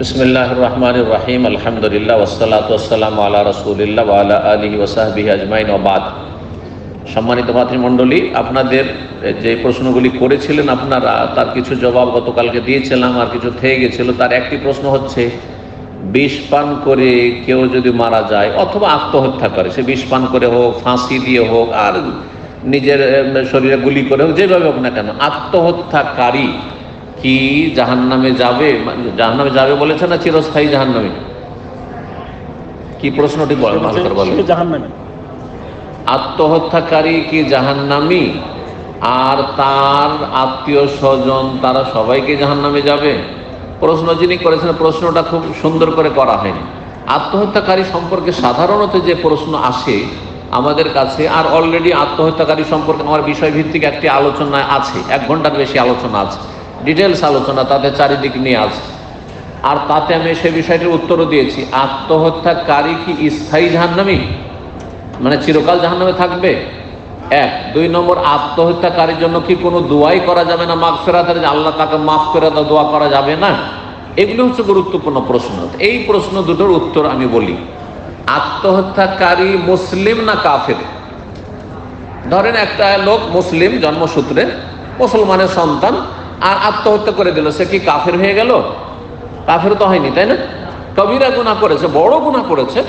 বিসমিল্লাহ রহমান রাহিম আলহামদুলিল্লাহ ওসালাত ওসালাম আল্লাহ রসুলিল্লাহ আল্লাহ আলী ওসাহবিহ আজমাইন ওবাদ সম্মানিত ভাতৃমণ্ডলী, আপনাদের যে প্রশ্নগুলি করেছিলেন আপনারা, তার কিছু জবাব গতকালকে দিয়েছিলাম, আর কিছু থেকে গেছিল। তার একটি প্রশ্ন হচ্ছে, বিষ পান করে কেউ যদি মারা যায়, অথবা আত্মহত্যা করে, সে বিষ পান করে হোক, ফাঁসি দিয়ে হোক, আর নিজের শরীরে গুলি করে হোক, যেভাবে হোক না কেন, আত্মহত্যাকারী কি জাহান্নামে যাবে? জাহান্নামে যাবে বলেছে না চিরস্থায়ী জাহান্নামে? কি প্রশ্নটি বলেন ভালো করে বলেন। আত্মহত্যাকারী কি জাহান্নামী? আর তার আত্মীয় স্বজন তারা সবাইকে জাহান্নামে যাবে? প্রশ্ন যিনি করেছেন প্রশ্নটা খুব সুন্দর করে করা হয়নি। আত্মহত্যাকারী সম্পর্কে সাধারণত যে প্রশ্ন আসে আমাদের কাছে আর অলরেডি আত্মহত্যাকারী সম্পর্কে আমার বিষয়ভিত্তিক একটি আলোচনা আছে এক ঘণ্টার বেশি আলোচনা আছে। ডিটেলস আলোচনা তাতে চারিদিক নিয়ে আছে। আর তাতে আমি সে বিষয়টির উত্তরও দিয়েছি, আত্মহত্যাকারী কি স্থায়ী জাহান্নামী? মানে চিরকাল জাহান্নামে থাকবে? এক। দুই নম্বর, আত্মহত্যাকারীর জন্য কি কোনো দোয়াই করা যাবে না মাফ ফেরাতের আল্লাহ তাকে মাফ করে দাও, দোয়া করা যাবে না? এগুলো হচ্ছে গুরুত্বপূর্ণ প্রশ্ন। এই প্রশ্ন দুটোর উত্তর আমি বলি। আত্মহত্যাকারী মুসলিম না কাফের? ধরেন একটা লোক মুসলিম, জন্মসূত্রে মুসলমানের সন্তান আর আত্মহত্যা করে দিল। সে কি কাফের হয়ে গেল? কাফের তো হয়নি, তাই না? কবিরা গুণা করেছে, বড় গুণা করেছে।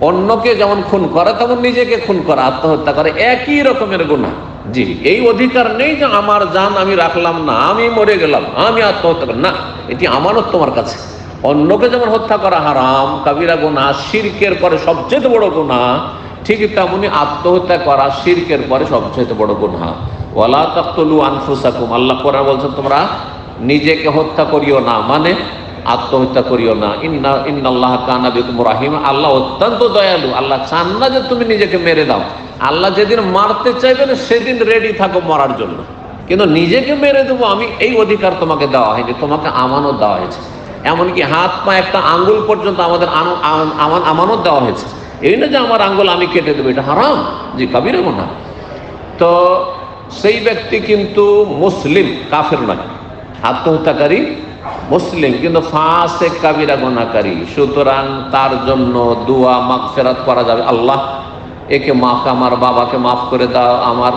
অন্যকে যেমন খুন করে, তেমন নিজেকে খুন করা, আত্মহত্যা করে। একই রকমের গুণা জি, এই অধিকার নেই যে আমার জান আমি রাখলাম না, আমি মরে গেলাম, আমি আত্মহত্যা করি। না, এটি আমানত তোমার কাছে। অন্যকে যেমন হত্যা করা হারাম, কাবিরা গুণা শিরকের পরে সবচেয়ে বড় গুণা ঠিক তেমনি আত্মহত্যা করা শিরকের পরে সবচেয়ে বড় গুণা ওয়ালা তাকতুলু আনফুসাকুম, আল্লাহ কোরআন বলছেন, তোমরা নিজেকে হত্যা করিও না। মানে আত্মহত্যা করিও না। ইন্না, ইন্নাল্লাহ কানা বিকুম রাহিম। আল্লাহ অত্যন্ত দয়ালু। আল্লাহ চান না যে তুমি নিজেকে মেরে দাও। আল্লাহ যেদিন মারতে চাইবেন, সেদিন রেডি থাকো মরার জন্য। কিন্তু নিজেকে মেরে দেবো, আমি এই অধিকার তোমাকে দেওয়া হয়নি। তোমাকে আমানত দেওয়া হয়েছে। এমনকি হাত, পা, একটা আঙ্গুল পর্যন্ত আমাদের আমানত দেওয়া হয়েছে। এই না যে আমার আঙ্গুল আমি কেটে দেবো, এটা হারাম। জি কাবিরা না তো সেই ব্যক্তি কিন্তু মুসলিম, কাফের নয়। আত্মহত্যাকারী মুসলিম, কিন্তু ফাঁসে কাবিরা গোনাকারী। সুতরাং তার জন্য দোয়া মাফ ফেরাত করা যাবে। আল্লাহ, একে মাফ, আমার বাবাকে মাফ করে দাও, আমার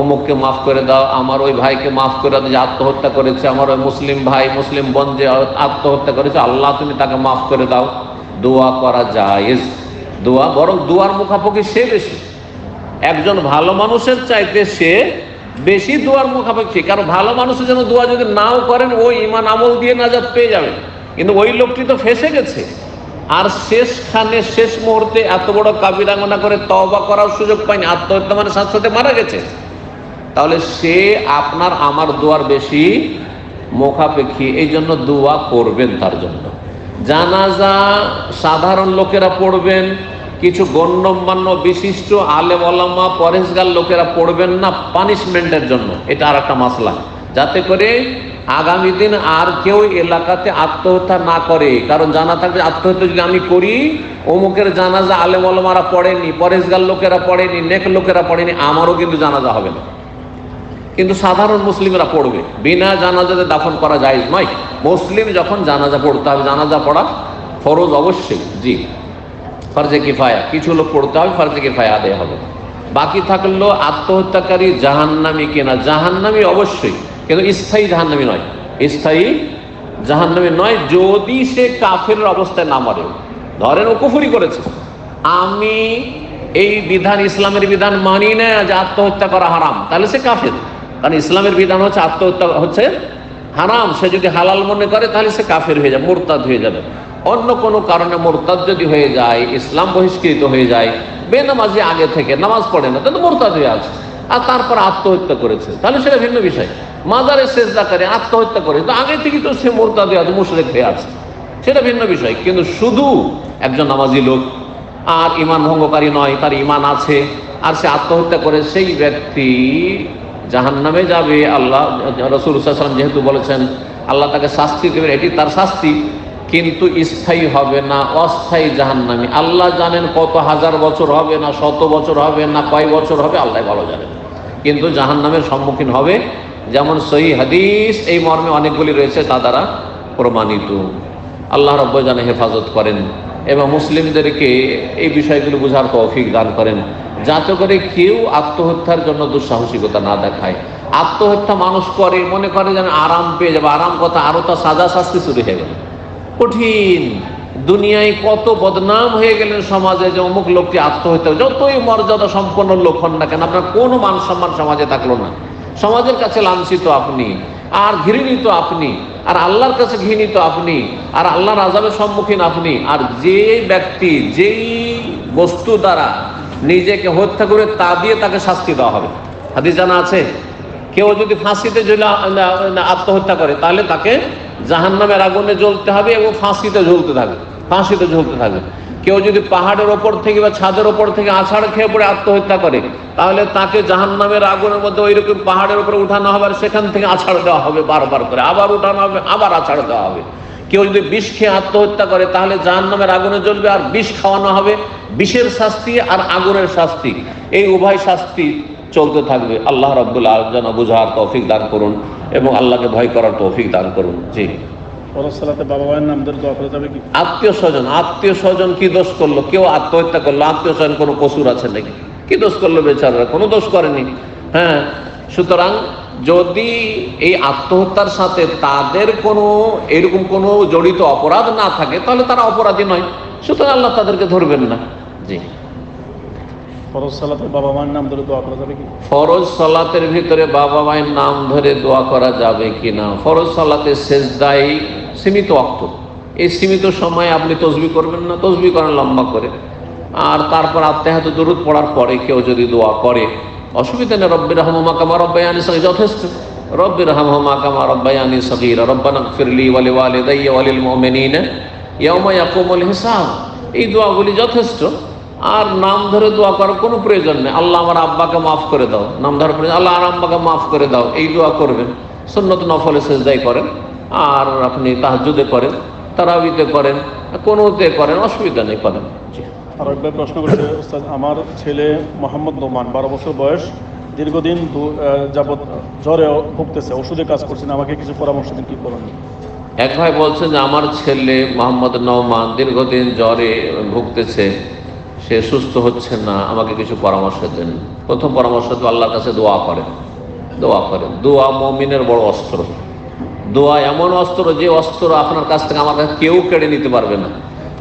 অমুককে মাফ করে দাও, আমার ওই ভাইকে মাফ করে দাও, যে আত্মহত্যা করেছে, আমার ওই মুসলিম ভাই, মুসলিম বোন যে আত্মহত্যা করেছে, আল্লাহ তুমি তাকে মাফ করে দাও। দোয়া করা যায় দোয়া, বরং দোয়ার মুখাপুখি সে বেশি। একজন ভালো মানুষের চাইতে সে বেশি দোয়ার মুখাপেক্ষি। কারণ ভালো মানুষের জন্য দোয়া যদি নাও করেন, ওই ইমান আমল দিয়ে নাজাত পেয়ে যাবেন কিন্তু ওই লোকটি তো ফেসে গেছে। আর শেষখানে, শেষ মুহূর্তে এত বড় কাবিরাঙ্গনা করে তওবা করার সুযোগ পায়নি, আত্মহত্যা মানে সাথে মারা গেছে। তাহলে সে আপনার, আমার দোয়ার বেশি মুখাপেক্ষী, এই জন্য দোয়া করবেন তার জন্য। জানাজা সাধারণ লোকেরা পড়বেন কিছু গণ্যমান্য বিশিষ্ট আলেম পরেশগার লোকেরা পড়বেন না পানিশমেন্টের জন্য। এটা আর একটা মাসলা। যাতে করে আগামী দিন আর কেউ এলাকাতে আত্মহত্যা না করে। কারণ জানা থাকবে আত্মহত্যা যদি আমি করি, অমুকের জানাজা আলেম পড়েনি পরেশগার লোকেরা পড়েনি নেক লোকেরা পড়েনি আমারও কিন্তু জানাজা হবে না। কিন্তু সাধারণ মুসলিমরা পড়বে। বিনা জানাজাতে দাফন করা যায় নয়। মুসলিম যখন জানাজা পড়তে হবে, জানাজা পড়া ফরজ অবশ্যই। জি। ফরজে কিফায়া, কিছু লোক পড়তে হবে, ফরজে কিফায়া আদায় হবে। বাকি থাকল আত্মহত্যাকারী জাহান্নামি কিনা? জাহান্নামি অবশ্যই, কিন্তু স্থায়ী জাহান্নামি নয়। স্থায়ী জাহান্নামি নয় যদি সে কাফের অবস্থায় না মরে। ধরেন ও কুফুরি করেছে। আমি এই বিধান, ইসলামের বিধান মানি না যে আত্মহত্যা করা হারাম। তাহলে সে কাফের। কারণ ইসলামের বিধান হচ্ছে আত্মহত্যা, হচ্ছে হারাম, সে যদি হালাল মনে করে, তাহলে সে কাফের হয়ে যাবে, মোরতাদ হয়ে যাবে। অন্য কোনো কারণে মোরতাদ যদি হয়ে যায়, ইসলাম বহিষ্কৃত হয়ে যায়, বেনামাজি আগে থেকে নামাজ পড়ে না, তাহলে মোরতাদ হয়ে আছে। আর তারপর আত্মহত্যা করেছে। তাহলে সেটা ভিন্ন বিষয়। মাজারে শেষদা করে, আত্মহত্যা করে তো আগে থেকে তো সে মোরতাদ হয়ে আছে, মুশরেক হয়ে আছে। সেটা ভিন্ন বিষয়। কিন্তু শুধু একজন নামাজি লোক, আর ইমান ভঙ্গকারী নয়, তার ইমান আছে, আর সে আত্মহত্যা করে, সেই ব্যক্তি জাহান্নামে যাবে, আল্লাহ, রসুল সাল্লাম যেহেতু বলেছেন, আল্লাহ তাকে শাস্তি দেবেন, এটি তার শাস্তি, কিন্তু স্থায়ী হবে না, অস্থায়ী জাহান্নামি। আল্লাহ জানেন কত হাজার বছর হবে না, শত বছর হবে না, কয় বছর হবে, আল্লাহ ভালো জানেন। কিন্তু জাহান্নামের সম্মুখীন হবে, যেমন সহি হাদিস, এই মর্মে অনেকগুলি রয়েছে, তা দ্বারা প্রমাণিত। আল্লাহ রব্ব যেন হেফাজত করেন এবং মুসলিমদেরকে এই বিষয়গুলো বোঝার তৌফিক দান করেন। যাতে করে কেউ আত্মহত্যার জন্য দুঃসাহসিকতা না দেখায়। আত্মহত্যা মানুষ করে, মনে করে যেন আরাম পেয়ে যাবে, আরাম কথা আরও তো সাজা শাস্তি শুরু হয়ে গেল। কঠিন। দুনিয়ায় কত বদনাম হয়ে গেলেন সমাজে যে অমুক লোকটি আত্মহত্যা যতই মর্যাদা সম্পন্ন লোক হন না কেন, আপনার কোনো মান সম্মান সমাজে থাকল না। সমাজের কাছে লাঞ্ছিত আপনি, আর ঘৃণিত আপনি, আর আল্লাহর কাছে ঘৃণিত আপনি, আর আল্লাহর আজাবের সম্মুখীন আপনি, আর যে ব্যক্তি, যেই বস্তু দ্বারা নিজেকে হত্যা করে তা দিয়ে তাকে শাস্তি দেওয়া হবে। হাদিস জানা আছে, কেউ যদি ফাঁসিতে আত্মহত্যা করে, তাহলে তাকে জাহান নামের আগুনে জ্বলতে হবে এবং ফাঁসিতে ঝুলতে থাকবে, ফাঁসিতে ঝুলতে থাকবে। কেউ যদি পাহাড়ের ওপর থেকে বা ছাদের ওপর থেকে আছাড় খেয়ে পড়ে আত্মহত্যা করে, তাহলে তাকে জাহান নামের আগুনের মধ্যে ওই রকম পাহাড়ের উপরে উঠানো হবে আর সেখান থেকে আছাড় দেওয়া হবে বারবার করে, আবার উঠানো হবে, আবার আছাড় দেওয়া হবে। কেউ যদি বিষ খেয়ে আত্মহত্যা করে তাহলে জাহান নামের আগুনে জ্বলবে আর বিষ খাওয়ানো হবে বিষের শাস্তি আর আগুনের শাস্তি। এই উভয় শাস্তি চলতে থাকবে। আল্লাহ রব্দুল আলম বুঝার তৌফিক দান করুন এবং আল্লাহকে ভয় করার তৌফিক দান করুন। জি। আত্মীয় স্বজন আত্মীয় স্বজন কি দোষ করল? কেউ আত্মহত্যা করল আত্মীয় স্বজন কোনো কসুর আছে নাকি? কি দোষ করল বেচারা কোনো দোষ করেনি। হ্যাঁ সুতরাং যদি এই আত্মহত্যার সাথে তাদের কোনো এরকম কোনো জড়িত অপরাধ না থাকে তাহলে তারা অপরাধী নয়। সুতরাং আল্লাহ তাদেরকে ধরবেন না। জি। ফরজ সালাতে বাবা মায়ের নাম ধরে দোয়া কি? ফরজ সালাতের ভিতরে বাবা মায়ের নাম ধরে দোয়া করা যাবে কিনা ফরজ সালাতে শেষদাই সীমিত অক্ত এই সীমিত সময় আপনি তসবি করবেন না তসবি করেন লম্বা করে। আর তারপর আত্মাহাত দরুদ পড়ার পরে কেউ যদি দোয়া করে অসুবিধা নেই রব্বির রহমা কামা রব্বায়ানি সহি যথেষ্ট। রব্বির রহমা কামা রব্বায়ানি সহির রব্বানা ফিরলি ওয়ালি ওয়ালি দাইয়া ওয়ালিল মোমেনিন হিসাব। এই দোয়াগুলি যথেষ্ট। আর নাম ধরে দোয়া করার কোনো প্রয়োজন নেই। আল্লাহ আমার আব্বাকে মাফ করে দাও। নাম ধরে প্রয়োজন আল্লাহ আর আব্বাকে মাফ করে দাও। এই দোয়া করবেন। সন্ন্যত নফলে সেজদাই করেন। আর আপনি তাহাজুদে করেন, তারাবিতে করেন, কোনোতে করেন, অসুবিধা নেই, করেন। আর একবার প্রশ্ন করেছে আমার ছেলে মোহাম্মদ নোমান, বারো বছর বয়স, দীর্ঘদিন যাবৎ জ্বরে ভুগতেছে, ওষুধে কাজ করছে না, আমাকে কিছু পরামর্শ দিন, কি করুন এক ভাই বলছেন যে, আমার ছেলে মোহাম্মদ নওমান দীর্ঘদিন জ্বরে ভুগতেছে, সে সুস্থ হচ্ছে না, আমাকে কিছু পরামর্শ দেন। প্রথম পরামর্শ তো আল্লাহর কাছে দোয়া করেন দোয়া করেন দোয়া মমিনের বড় অস্ত্র। দোয়া এমন অস্ত্র যে অস্ত্র আপনার কাছ থেকে আমার কাছে কেউ কেড়ে নিতে পারবে না।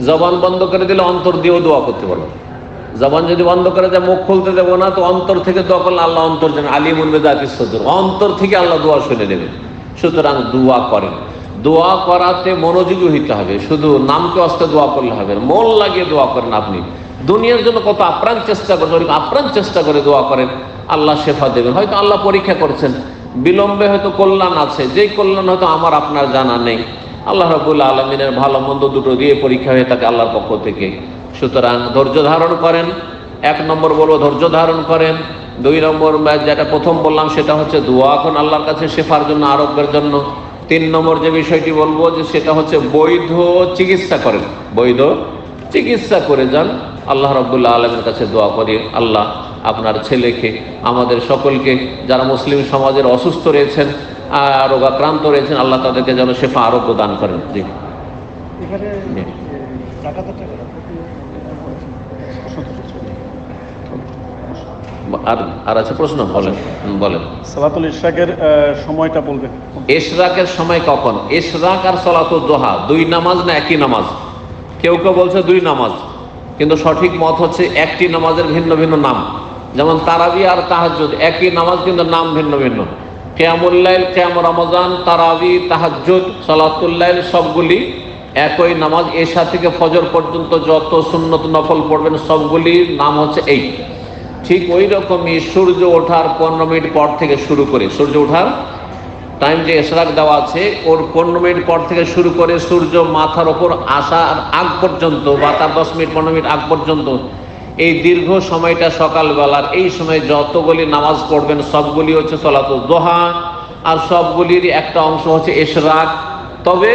জবান বন্ধ করে দিলে অন্তর দিয়েও দোয়া করতে পারবে জবান যদি বন্ধ করে দেয়, মুখ খুলতে দেবো না, তো অন্তর থেকে দোয়া করলে আল্লাহ অন্তর জানে আলী মুনবে জাতির সদর। অন্তর থেকে আল্লাহ দোয়া শুনে নেবে। সুতরাং দোয়া করেন। দোয়া করাতে মনোযোগী হইতে হবে। শুধু নামকে অস্তে দোয়া করলে হবে মন লাগিয়ে দোয়া করেন আপনি। দুনিয়ার জন্য কত আপ্রাণ চেষ্টা করেন আপ্রাণ চেষ্টা করে দোয়া করেন, আল্লাহ শেফা দেবেন। হয়তো আল্লাহ পরীক্ষা করছেন, বিলম্বে হয়তো কল্যাণ আছে, যেই কল্যাণ হয়তো আমার, আপনার জানা নেই। আল্লাহ রবুল্লা আলমিনের ভালো মন্দ দুটো দিয়ে পরীক্ষা হয়ে থাকে আল্লাহর পক্ষ থেকে। সুতরাং ধৈর্য ধারণ করেন, এক নম্বর বলব ধৈর্য ধারণ করেন, দুই নম্বর যেটা প্রথম বললাম সেটা হচ্ছে দোয়া এখন আল্লাহর কাছে শেফার জন্য, আরোগ্যের জন্য। তিন নম্বর যে বিষয়টি বলব যে সেটা হচ্ছে বৈধ চিকিৎসা করেন, বৈধ চিকিৎসা করে যান। আল্লাহ রব্দুল্লাহ আলমের কাছে দোয়া করি, আল্লাহ আপনার ছেলেকে, আমাদের সকলকে, যারা মুসলিম সমাজের অসুস্থ রয়েছেন রোগাক্রান্ত রয়েছেন আল্লাহ তাদেরকে যেন শেফা আরোগ্য দান করেন। জি। আর আর আছে প্রশ্ন? বলেন বলেন। সালাতুল ইশরাকের সময়টা বলবেন। এশরাকের সময় কখন? এশরাক আর সলাত দোহা দুই নামাজ না একই নামাজ? কেউ কেউ বলছে দুই নামাজ কিন্তু সঠিক মত হচ্ছে একটি নামাজের ভিন্ন ভিন্ন নাম। যেমন তারাবি আর তাহাজ্জুদ একই নামাজ কিন্তু নাম ভিন্ন ভিন্ন। কেয়ামুল্লাইল কেয়াম রমজান, তারাবি, তাহাজ্জুদ সলাতুল্লাইল সবগুলি একই নামাজ। এশা থেকে ফজর পর্যন্ত যত সুন্নত নফল পড়বেন, সবগুলির নাম হচ্ছে এই। ঠিক ওই রকমই সূর্য ওঠার পনেরো মিনিট পর থেকে শুরু করে, সূর্য ওঠার টাইম যে এসরাক দেওয়া আছে, ওর পনেরো মিনিট পর থেকে শুরু করে সূর্য মাথার ওপর আসার আগ পর্যন্ত বা তার দশ মিনিট, পনেরো মিনিট আগ পর্যন্ত এই দীর্ঘ সময়টা সকালবেলার, এই সময় যতগুলি নামাজ পড়বেন, সবগুলি হচ্ছে সলাত দোহা, আর সবগুলির একটা অংশ হচ্ছে এশরাক। তবে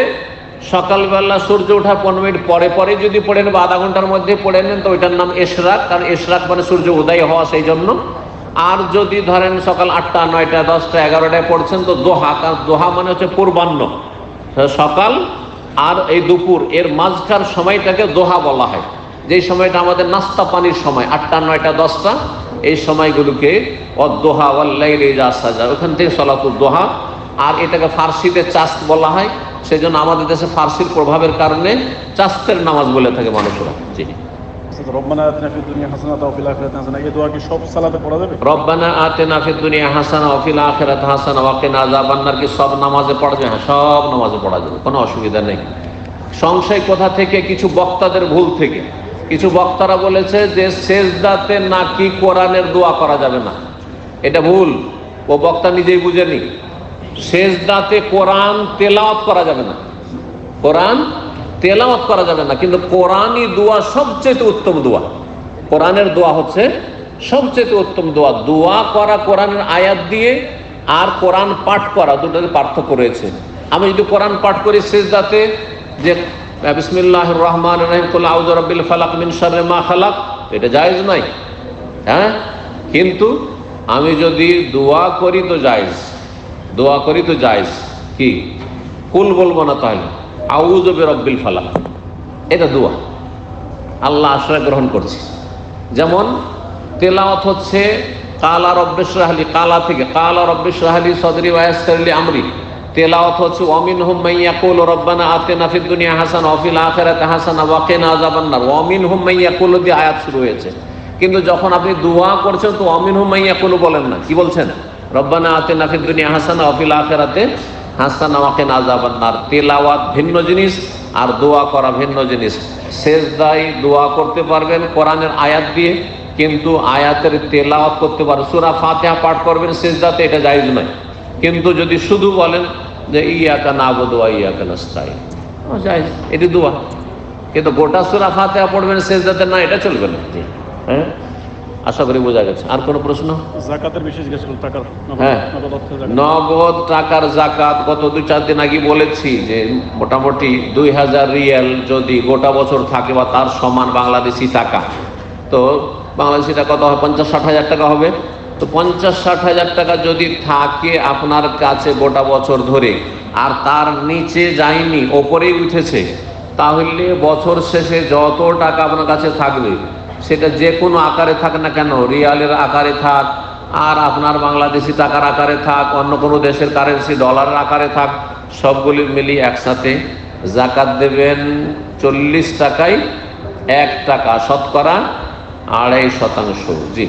সকালবেলা সূর্য ওঠা পনেরো মিনিট পরে পরে যদি পড়ে নেন বা আধা ঘণ্টার মধ্যে পড়ে নেন তো ওইটার নাম এশরাক, কারণ এশরাক মানে সূর্য উদয় হওয়া সেই জন্য। আর যদি ধরেন সকাল আটটা, নয়টা, দশটা, এগারোটায় পড়ছেন, তো দোহা, কারণ দোহা মানে হচ্ছে পূর্বাহ্ন। সকাল আর এই দুপুর, এর মাঝখার সময়টাকে দোহা বলা হয়। যেই সময়টা আমাদের নাস্তা পানির সময় আটটা নয়টা দশটা এই সময়গুলোকে যা সাজা ওখান থেকে সলাতুল দোহা। আর এটাকে ফার্সিতে চাস্ত বলা হয় সেই জন্য আমাদের দেশে ফার্সির প্রভাবের কারণে চাস্তের নামাজ বলে থাকে মানুষরা। জি। রব্বানা আতিনা ফিদ দুনিয়া হাসানাতাও ওয়া ফিল আখিরাতি হাসানা এই দোয়া কি সব সালাতে পড়া যাবে? রব্বানা আতেনা ফিদ দুনিয়া হাসানা ওয়া ফিল আখিরাতি হাসানা ওয়া কিনা আযাবান্নার কি সব নামাজে পড়া যায় হ্যাঁ সব নামাজে পড়া যাবে কোনো অসুবিধা নেই। সংশয় কোথা থেকে? কিছু বক্তাদের ভুল থেকে। কিছু বক্তারা বলেছে যে সেজদাতে নাকি কোরআনের দোয়া করা যাবে না। এটা ভুল। ও বক্তা নিজেই বুঝেনি। সেজদাতে কোরআন তেলাওয়াত করা যাবে না। কোরআন তেলাওয়াত করা যাবে না। কিন্তু কোরআনই দোয়া সবচেয়ে উত্তম দোয়া। কোরআনের দোয়া হচ্ছে সবচেয়ে উত্তম দোয়া। দোয়া করা কোরআনের আয়াত দিয়ে আর কোরআন পাঠ করা দুটোতে পার্থক্য রয়েছে। আমি যদি কোরআন পাঠ করি সেজদাতে, যে বিসমিল্লাহ রহমান রহিম, কুল আউযু রাব্বিল ফালাক মিন শাররি মা খালাক। এটা জায়েজ নাই। হ্যাঁ? কিন্তু আমি যদি দোয়া করি তো জায়েজ। দোয়া করি তো জায়েজ। কি? কুল বলব না তাহলে? আউযু বিরাব্বিল ফালাক। এটা দোয়া। আল্লাহ আশ্রয় গ্রহণ করছি। যেমন, তেলাওয়াত হচ্ছে, কালা রব্বেশ রাহালি কালা থেকে, কালা রব্বেশ রাহালি সদরি ওয়াসলি আমরি। তেলাওয়াত হচ্ছে অমিন হুম মাইয়াকুল রব্বানা আতেনা ফিদ দুনিয়া হাসান অফিল আখিরাতে হাসানা ওয়াকিনা আযাবান্নার অমিন হুম মাইয়াকুল দিয়ে আয়াত শুরু হয়েছে। কিন্তু যখন আপনি দোয়া করছেন, তো অমিন হুম মাইয়াকুল বলেন না। কি বলছেন? রব্বানা আতেনা ফিদ দুনিয়া হাসানা অফিল আখিরাতে হাসানা ওয়াকিনা আযাবান্নার তেলাওয়াত ভিন্ন জিনিস আর দোয়া করা ভিন্ন জিনিস। সেজদাই দোয়া করতে পারবেন কোরআনের আয়াত দিয়ে, কিন্তু আয়াতের তেলাওয়াত করতে পারবেন। সুরা ফাতিহা পাঠ করবেন, সেজদাতে এটা জায়েজ নয়। কিন্তু যদি শুধু বলেন যে ইয়াকা নাবুদু ওয়া ইয়াকা নাস্তাইন ও জায়েজ এটি দোয়া। কিন্তু গোটা সূরা ফাতিহা পড়বেন সেজদাতে না এটা চলবে না। হ্যাঁ? আশা করি বোঝা গেছে। আর কোনো প্রশ্ন? জাকাতের জিজ্ঞেস টাকার? হ্যাঁ। নগদ নগদ টাকার জাকাত গত দুই চার দিন আগে বলেছি যে মোটামুটি দুই হাজার রিয়াল যদি গোটা বছর থাকে বা তার সমান বাংলাদেশি টাকা তো বাংলাদেশি টাকা কত হয় পঞ্চাশ ষাট হাজার টাকা হবে। তো পঞ্চাশ, ষাট হাজার টাকা যদি থাকে আপনার কাছে গোটা বছর ধরে, আর তার নিচে যায়নি, ওপরেই উঠেছে, তাহলে বছর শেষে যত টাকা আপনার কাছে থাকবে, সেটা যে কোনো আকারে থাক না কেন, রিয়ালের আকারে থাক, আর আপনার বাংলাদেশি টাকার আকারে থাক, অন্য কোনো দেশের কারেন্সি ডলারের আকারে থাক, সবগুলি মিলিয়ে একসাথে জাকাত দেবেন চল্লিশ টাকায় এক টাকা, শতকরা আড়াই শতাংশ। জি।